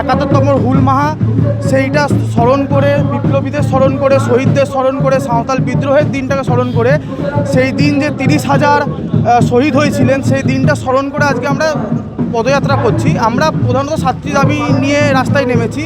একাত্তরতম হুল মাহা, সেইটা স্মরণ করে, বিপ্লবীদের স্মরণ করে, শহীদদের স্মরণ করে, সাঁওতাল বিদ্রোহের দিনটাকে স্মরণ করে, সেই দিন যে তিরিশ হাজার শহীদ হয়েছিলেন, সেই দিনটা স্মরণ করে আজকে আমরা পদযাত্রা করছি। আমরা প্রধানত সাতটি দাবি নিয়ে রাস্তায় নেমেছি।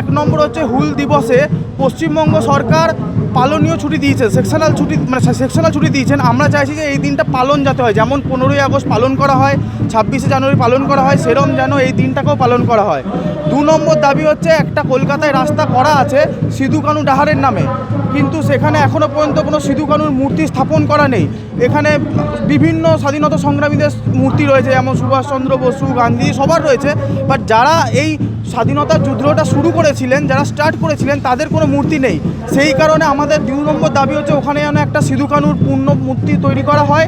এক নম্বর হচ্ছে হুল দিবসে পশ্চিমবঙ্গ সরকার পালনীয় ছুটি দিয়েছেন সেকশনাল ছুটি মানে সেকশনাল ছুটি দিয়েছেন, আমরা চাইছি যে এই দিনটা পালন যাতে হয়, যেমন পনেরোই আগস্ট পালন করা হয়, ছাব্বিশে জানুয়ারি পালন করা হয়, সেরম যেন এই দিনটাকেও পালন করা হয়। দু নম্বর দাবি হচ্ছে, একটা কলকাতায় রাস্তা করা আছে সিধু কানু ডাহারের নামে। কিন্তু সেখানে এখনও পর্যন্ত কোনো সিধু কানুর মূর্তি স্থাপন করা নেই। এখানে বিভিন্ন স্বাধীনতা সংগ্রামীদের মূর্তি রয়েছে, যেমন সুভাষচন্দ্র বসু গান্ধী সবার রয়েছে। বাট যারা এই স্বাধীনতা যুদ্ধটা শুরু করেছিলেন, যারা স্টার্ট করেছিলেন, তাদের কোনো মূর্তি নেই। সেই কারণে আমাদের দুই নম্বর দাবি হচ্ছে ওখানে যেন একটা সিধু কানুর পূর্ণ মূর্তি তৈরি করা হয়।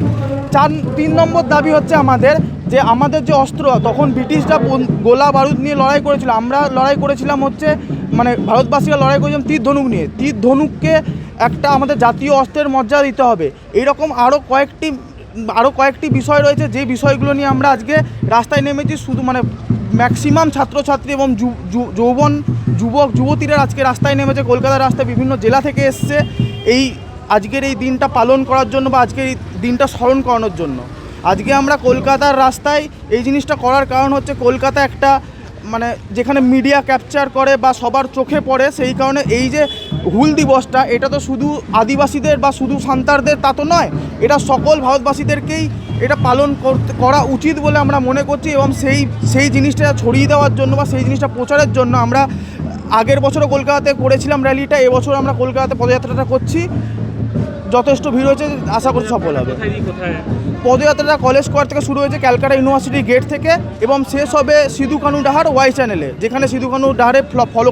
চার, তিন নম্বর দাবি হচ্ছে আমাদের যে আমাদের যে অস্ত্র, তখন ব্রিটিশরা গোলা বারুদ নিয়ে লড়াই করেছিল। আমরা লড়াই করেছিলাম হচ্ছে মানে ভারতবাসীরা লড়াই করেছিলাম তীর ধনুক নিয়ে। তীর ধনুককে একটা আমাদের জাতীয় অস্ত্রের মর্যাদা দিতে হবে। এইরকম আরও কয়েকটি আরও কয়েকটি বিষয় রয়েছে, যে বিষয়গুলো নিয়ে আমরা আজকে রাস্তায় নেমেছি, শুধু মানে ম্যাক্সিমাম ছাত্রছাত্রী এবং যৌবন, যুবক, যুবতীরা আজকে রাস্তায় নেমেছে কলকাতার রাস্তায় বিভিন্ন জেলা থেকে এসছে। এই আজকের এই দিনটা পালন করার জন্য বা আজকের এই দিনটা স্মরণ করানোর জন্য। আজকে আমরা কলকাতার রাস্তায় এই জিনিসটা করার কারণ হচ্ছে কলকাতা একটা মানে যেখানে মিডিয়া ক্যাপচার করে বা সবার চোখে পড়ে, সেই কারণে এই যে হুল দিবসটা, এটা তো শুধু আদিবাসীদের বা শুধু সান্তারদের তা তো নয়, এটা সকল ভারতবাসীদেরকেই এটা পালন করতে করা উচিত বলে আমরা মনে করছি এবং সেই সেই জিনিসটা ছড়িয়ে দেওয়ার জন্য বা সেই জিনিসটা প্রচারের জন্য আমরা আগের বছরও কলকাতাতে করেছিলাম র্যালিটা এবছর আমরা কলকাতাতে পদযাত্রাটা করছি। যথেষ্ট ভিড় হয়েছে আশা করছি সফল হবে। পদযাত্রাটা কলেজ স্কোয়ার থেকে শুরু হয়েছে ক্যালকাটা ইউনিভার্সিটি গেট থেকে এবং শেষ হবে সিধু কানু ডাহার ওয়াই চ্যানেলে যেখানে সিধু কানু ডাহারে ফলো